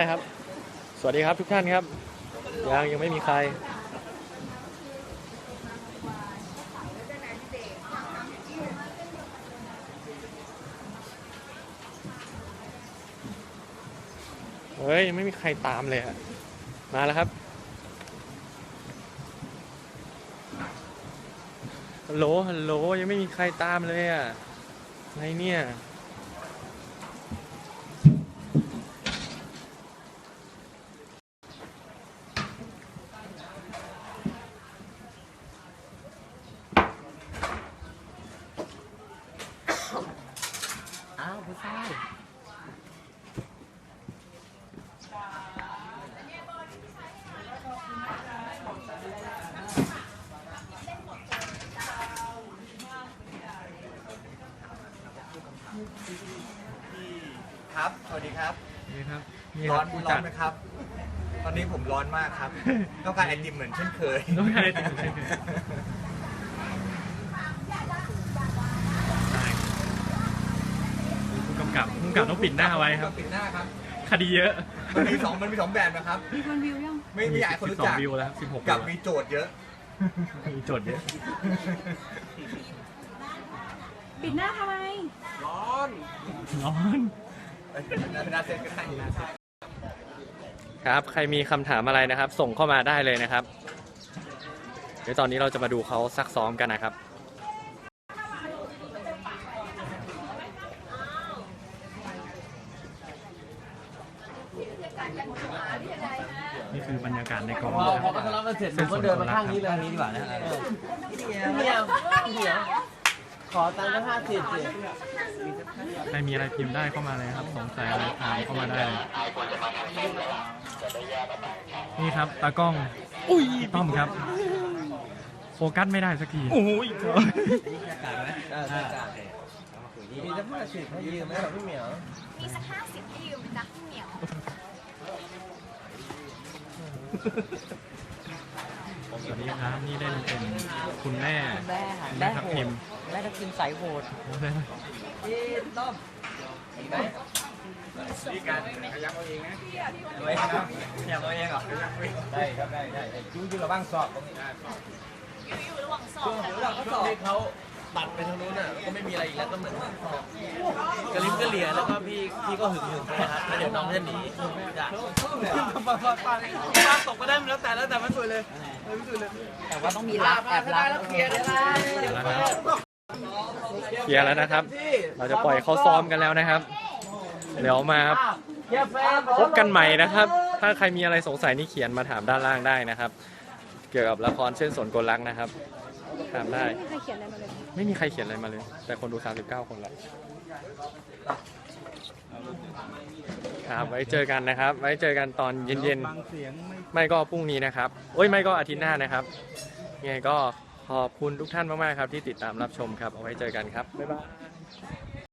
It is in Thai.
ใช่ครับ สวัสดีครับทุกท่านครับ ยังยังไม่มีใคร เฮ้ยยังไม่มีใครตามเลยอะมาแล้วครับ ฮัลโหลฮัลโหลยังไม่มีใครตามเลยอะไงเนี่ย อ้าวผู้ชายครับ สวัสดีครับ นี่ครับนี่คร้อรันบผู้ร้อจันดไหมครับ ตอนนี้ผมร้อนมากครับ ต้องการไอติมเหมือนเช่นเคย ต้องการไอติมเหมือนเช่นเคย กำกับผู้กำกับต้องปิดหน้าไว้ครับ ปิดหน้าครับ คดีเยอะมันมีสองมันมีสองแบบนะครับ มีคนวิวยังไม่ไม่อยากให้คนรู้จัก12วิวแล้วครับ16กับวิวมีโจทย์เยอะ มีโจทย์เยอะ ปิดหน้าทำไม ร้อนร้อน เป็นหน้าเซ็นก็ได้หน้าเซ็น ครับใครมีคำถามอะไรนะครับ ส่งเข้ามาได้เลยนะครับ เดี๋ยวตอนนี้เราจะมาดูเขาซักซ้อมกันนะครับ นี่คือบรรยากาศในกองพอนะคพอรับทะเลาะกันเสร็จผมก็เดินมาข้างนี้เลยทางนี้ดีกว่านะเดี๋ยวเดี๋ยวขอตังค์ก็ห้าสิบสิใครมีอะไรพิมพ์ได้เข้ามาเลยครับ สงสัยอะไรถามเข้ามาได้เลยนี่ครับตากล้องอุ้ยต้อมครับ โฟกัสไม่ได้สักทีโอ้ยมีจะห้าสิบให้ยืมไหมครับพี่เหมียวมีสักห้าสิบให้ยืมนะพี่เหมียว สวัสดีครับนี่เล่นเป็นคุณแม่แม่ค่ะคุณแม่แม่ทับโหทิดมแม่ทับทิมสายโหดพี่ต้อมมีไหมนี่การขยับเอาเองนะไม่ครับขยับเอาเองเหรอได้ครับได้ได้ยูยูระบ้างสอบตรงนี้อยู่ระหว่างสอบเราก็สอบให้เขาตัดไปทางนู้นน่ะแล้วก็ไม่มีอะไรอีกแล้วก็เหมือนสอบ กระลิบกระเหลี่ยแล้วก็พี่พี่ก็หึงหึงนะครับแล้วเดี๋ยวน้องจะหนีจ้ะปาปาปาปาตกก็ได้แล้วแต่แล้วแต่มันสวยเลยไม่สวยเลยแต่ว่าต้องมีรักแอบรักแล้วเคลียร์ได้แล้วนะครับเคลียร์แล้วนะครับ เราจะปล่อยเขาซ้อมกันแล้วนะครับ เดี๋ยวมาพบกันใหม่นะครับ ถ้าใครมีอะไรสงสัยนี่เขียนมาถามด้านล่างได้นะครับ เกี่ยวกับละครเส้นสนกลรักนะครับถามได้ ไม่มีใครเขียนอะไรมาเลยไม่มีใครเขียนอะไรมาเลยแต่คนดู 39 คนล้ว ครับไว้เจอกันนะครับ ไว้เจอกันตอนเย็นๆไม่ก็พรุ่งนี้นะครับโอ้ยไม่ก็อาทิตย์หน้านะครับยังไงก็ขอบคุณทุกท่านมากๆครับที่ติดตามรับชมครับเอาไว้เจอกันครับบ๊ายบาย